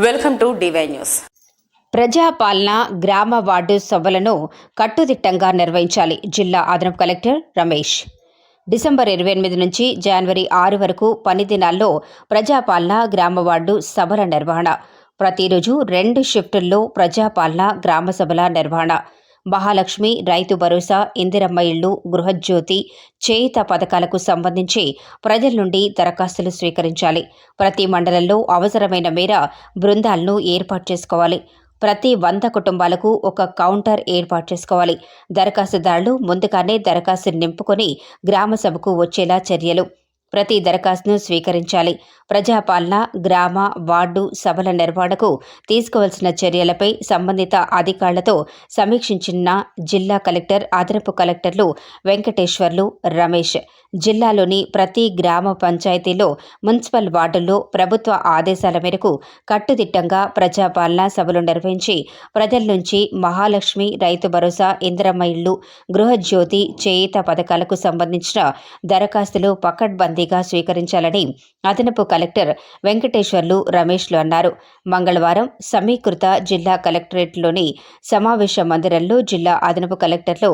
Welcome to DY news. ప్రజాపాలన గ్రామ ward సభలను కట్టుదిట్టంగా నిర్వహించాలి జిల్లా అదనపు కలెక్టర్ రమేష్. డిసెంబర్ ఇరవై ఎనిమిది నుంచి జనవరి ఆరు వరకు పని దినాల్లో ప్రజాపాలన గ్రామ వార్డు సభల నిర్వహణ. ప్రతిరోజు రెండు షిఫ్టుల్లో ప్రజాపాలన గ్రామ సభల నిర్వహణ. మహాలక్ష్మి రైతు భరోసా ఇందిరమ్మ ఇళ్ళు గృహజ్యోతి చేయుత పథకాలకు సంబంధించి ప్రజల నుండి దరఖాస్తులు స్వీకరించాలి. ప్రతి మండలంలో అవసరమైన మేర బృందాలను ఏర్పాటు చేసుకోవాలి. ప్రతి వంద కుటుంబాలకు ఒక కౌంటర్ ఏర్పాటు చేసుకోవాలి. దరఖాస్తుదారులు ముందుగానే దరఖాస్తు నింపుకొని గ్రామ సభకు వచ్చేలా చర్యలు. ప్రతి దరఖాస్తును స్వీకరించాలి. ప్రజాపాలన గ్రామ వార్డు సభల నిర్వహణకు తీసుకోవాల్సిన చర్యలపై సంబంధిత అధికారులతో సమీక్షించిన జిల్లా కలెక్టర్ అదనపు కలెక్టర్లు వెంకటేశ్వర్లు రమేష్. జిల్లాలోని ప్రతి గ్రామ పంచాయతీలో మున్సిపల్ వార్డుల్లో ప్రభుత్వ ఆదేశాల మేరకు కట్టుదిట్టంగా ప్రజాపాలన సభలు నిర్వహించి ప్రజల నుంచి మహాలక్ష్మి రైతు భరోసా ఇందిరమ్మ ఇళ్ళు గృహజ్యోతి చేయిత పథకాలకు సంబంధించిన దరఖాస్తులు పకడ్బందీగా స్వీకరించాలని అదనపు కలెక్టర్ వెంకటేశ్వర్లు రమేష్లు అన్నారు. మంగళవారం సమీకృత జిల్లా కలెక్టరేట్లోని సమావేశ మందిరంలో జిల్లా అదనపు కలెక్టర్లు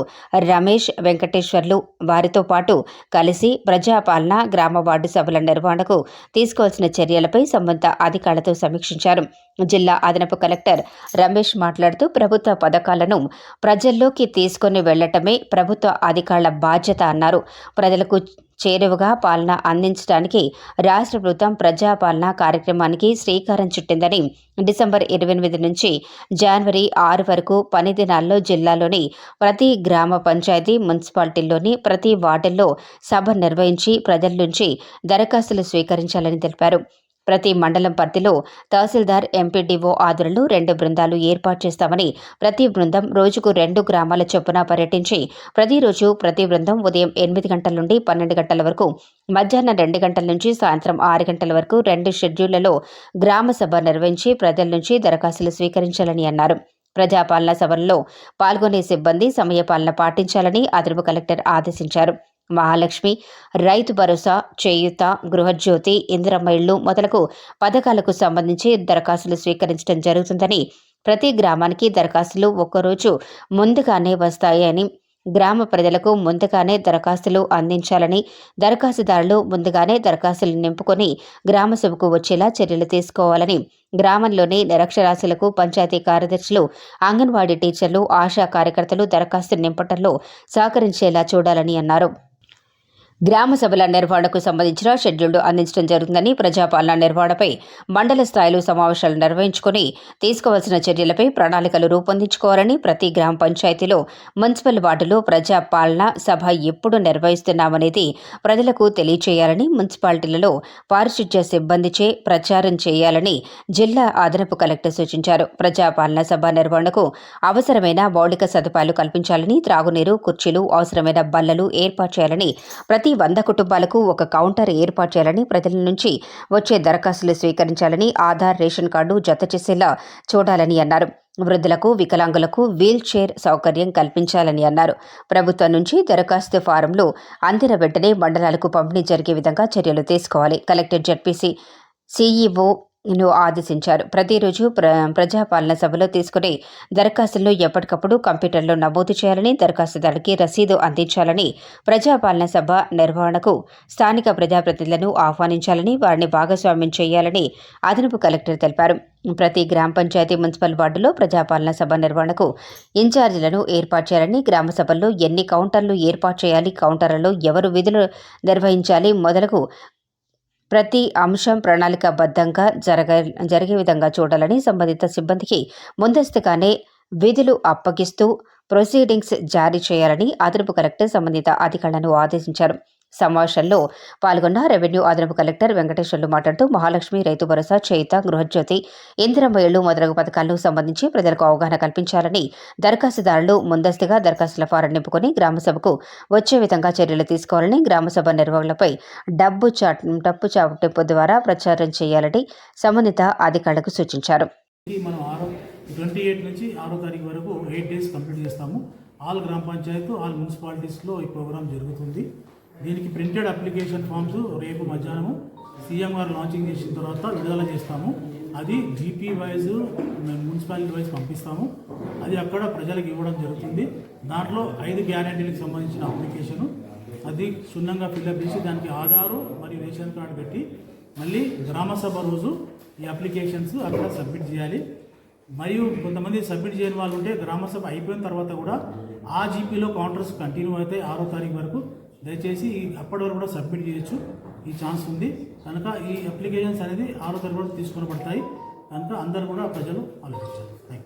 రమేష్ వెంకటేశ్వర్లు వారితో పాటు కలిసి ప్రజాపాలన గ్రామ వార్డు సభల నిర్వహణకు తీసుకోవాల్సిన చర్యలపై సంబంధిత అధికారులతో సమీక్షించారు. జిల్లా అదనపు కలెక్టర్ రమేష్ మాట్లాడుతూ ప్రభుత్వ పథకాలను ప్రజల్లోకి తీసుకొని వెళ్ళటమే ప్రభుత్వ అధికారుల బాధ్యత అన్నారు. ప్రజలకు చేరువగా పాలన అందించడానికి రాష్ట్ర ప్రభుత్వం ప్రజాపాలన కార్యక్రమానికి శ్రీకారం చుట్టిందని డిసెంబర్ ఇరవై ఎనిమిది నుంచి జనవరి ఆరు వరకు పని దినాల్లో జిల్లాలోని ప్రతి గ్రామ పంచాయతీ మున్సిపాలిటీల్లోని ప్రతి వార్డుల్లో సభ నిర్వహించి ప్రజల నుంచి దరఖాస్తులు స్వీకరించాలని తెలిపారు. ప్రతి మండలం పరిధిలో తహసీల్దార్ ఎంపీడీఓ ఆధ్వర్యంలో రెండు బృందాలు ఏర్పాటు చేస్తామని ప్రతి బృందం రోజుకు రెండు గ్రామాల చొప్పున పర్యటించి ప్రతిరోజు ప్రతి బృందం ఉదయం ఎనిమిది గంటల నుండి పన్నెండు గంటల వరకు మధ్యాహ్నం రెండు గంటల నుంచి సాయంత్రం ఆరు గంటల వరకు రెండు షెడ్యూళ్ళలో గ్రామ సభ నిర్వహించి ప్రజల నుంచి దరఖాస్తులు స్వీకరించాలని అన్నారు. ప్రజాపాలన సభల్లో పాల్గొనే సిబ్బంది సమయపాలన పాటించాలని అదనపు కలెక్టర్ ఆదేశించారు. మహాలక్ష్మి రైతు భరోసా చేయూత గృహజ్యోతి ఇందిరమ్మ ఇళ్ళు మొదలగు పథకాలకు సంబంధించి దరఖాస్తులు స్వీకరించడం జరుగుతుందని ప్రతి గ్రామానికి దరఖాస్తులు ఒక్కరోజు ముందుగానే వస్తాయని గ్రామ ప్రజలకు ముందుగానే దరఖాస్తులు అందించాలని దరఖాస్తుదారులు ముందుగానే దరఖాస్తులు నింపుకొని గ్రామ సభకు వచ్చేలా చర్యలు తీసుకోవాలని గ్రామంలోని నిరక్షరాస్యులకు పంచాయతీ కార్యదర్శులు అంగన్వాడీ టీచర్లు ఆశా కార్యకర్తలు దరఖాస్తు నింపటంలో సహకరించేలా చూడాలని అన్నారు. గ్రామ సభల నిర్వహణకు సంబంధించిన షెడ్యూల్ను అందించడం జరుగుతుందని ప్రజాపాలన నిర్వహణపై మండల స్థాయిలో సమావేశాలు నిర్వహించుకుని తీసుకోవాల్సిన చర్యలపై ప్రణాళికలు రూపొందించుకోవాలని ప్రతి గ్రామ పంచాయతీలో మున్సిపల్ వార్డులో ప్రజాపాలన సభ ఎప్పుడు నిర్వహిస్తున్నామనేది ప్రజలకు తెలియచేయాలని మున్సిపాలిటీలలో పారిశుధ్య సిబ్బందిచే ప్రచారం చేయాలని జిల్లా అదనపు కలెక్టర్ సూచించారు. ప్రజాపాలన సభ నిర్వహణకు అవసరమైన మౌలిక సదుపాయాలు కల్పించాలని త్రాగునీరు కుర్చీలు అవసరమైన బల్లలు ఏర్పాటు చేయాలని ప్రతి ప్రతి వంద కుటుంబాలకు ఒక కౌంటర్ ఏర్పాటు చేయాలని ప్రజల నుంచి వచ్చే దరఖాస్తులు స్వీకరించాలని ఆధార్ రేషన్ కార్డు జత చేసేలా చూడాలని అన్నారు. వృద్ధులకు వికలాంగులకు వీల్ చైర్ సౌకర్యం కల్పించాలని అన్నారు. ప్రభుత్వం నుంచి దరఖాస్తు ఫారంలు అందిన వెంటనే మండలాలకు పంపిణీ జరిగే విధంగా చర్యలు తీసుకోవాలి. కలెక్టర్ జడ్పీసీ సీఈఓ ను ఆదేశించారు. ప్రతిరోజు ప్ర ప్రజాపాలన సభలో తీసుకునే దరఖాస్తులను ఎప్పటికప్పుడు కంప్యూటర్లో నమోదు చేయాలని దరఖాస్తుదారుకి రసీదు అందించాలని ప్రజాపాలన సభ నిర్వహణకు స్థానిక ప్రజాప్రతినిధులను ఆహ్వానించాలని వారిని భాగస్వామ్యం చేయాలని అదనపు కలెక్టర్ తెలిపారు. ప్రతి గ్రామ పంచాయతీ మున్సిపల్ వార్డులో ప్రజాపాలన సభ నిర్వహణకు ఇన్ఛార్జీలను ఏర్పాటు చేయాలని గ్రామ సభల్లో ఎన్ని కౌంటర్లు ఏర్పాటు చేయాలి కౌంటర్లలో ఎవరు విధులు నిర్వహించాలి మొదలగు ప్రతి అంశం ప్రణాళికాబద్ధంగా జరగ జరిగే విధంగా చూడాలని సంబంధిత సిబ్బందికి ముందస్తుగానే విధులు అప్పగిస్తూ ప్రొసీడింగ్స్ జారీ చేయాలని అదనపు కలెక్టర్ సంబంధిత అధికారులను ఆదేశించారు. సమావేశంలో పాల్గొన్న రెవెన్యూ అదనపు కలెక్టర్ వెంకటేశ్వర్లు మాట్లాడుతూ మహాలక్ష్మి రైతు భరోసా చేయిత గృహజ్యోతి ఇందిరమ్మ ఇళ్ళు మొదలగు పథకాలకు సంబంధించి ప్రజలకు అవగాహన కల్పించాలని దరఖాస్తుదారులు ముందస్తుగా దరఖాస్తుల ఫారం నింపుకొని గ్రామసభకు వచ్చే విధంగా చర్యలు తీసుకోవాలని గ్రామసభ నిర్వహణలపై డబ్బు చాట్ డబ్బు చాటింపు ద్వారా ప్రచారం చేయాలని సంబంధిత అధికారులకు సూచించారు. మనం ఆరో ట్వంటీ ఎయిట్ నుంచి ఆరో తారీఖు వరకు ఎయిట్ డేస్ కంప్లీట్ చేస్తాము. ఆల్ గ్రామ పంచాయత్ ఆల్ మున్సిపాలిటీస్లో ఈ ప్రోగ్రామ్ జరుగుతుంది. దీనికి ప్రింటెడ్ అప్లికేషన్ ఫామ్స్ రేపు మధ్యాహ్నము సీఎం గారు లాంచింగ్ చేసిన తర్వాత విడుదల చేస్తాము. అది జీపీ వైజ్ మున్సిపాలిటీ వైజ్ పంపిస్తాము. అది అక్కడ ప్రజలకు ఇవ్వడం జరుగుతుంది. దాంట్లో ఐదు గ్యారంటీలకు సంబంధించిన అప్లికేషను అది క్షుణ్ణంగా ఫిల్అప్ చేసి దానికి ఆధారు మరియు రేషన్ కార్డు పెట్టి మళ్ళీ గ్రామ సభ రోజు ఈ అప్లికేషన్స్ అక్కడ సబ్మిట్ చేయాలి. మరియు కొంతమంది సబ్మిట్ చేయని వాళ్ళు ఉంటే గ్రామసభ అయిపోయిన తర్వాత కూడా ఆ జీపీలో కౌంటర్స్ కంటిన్యూ అయితే ఆరో తారీఖు వరకు దయచేసి ఈ అప్పటి వరకు కూడా సబ్మిట్ చేయొచ్చు. ఈ ఛాన్స్ ఉంది. కనుక ఈ అప్లికేషన్స్ అనేది ఆరో తరగతి వరకు తీసుకుని పడతాయి కనుక అందరూ కూడా ప్రజలు ఆలోచించాలి. Thank you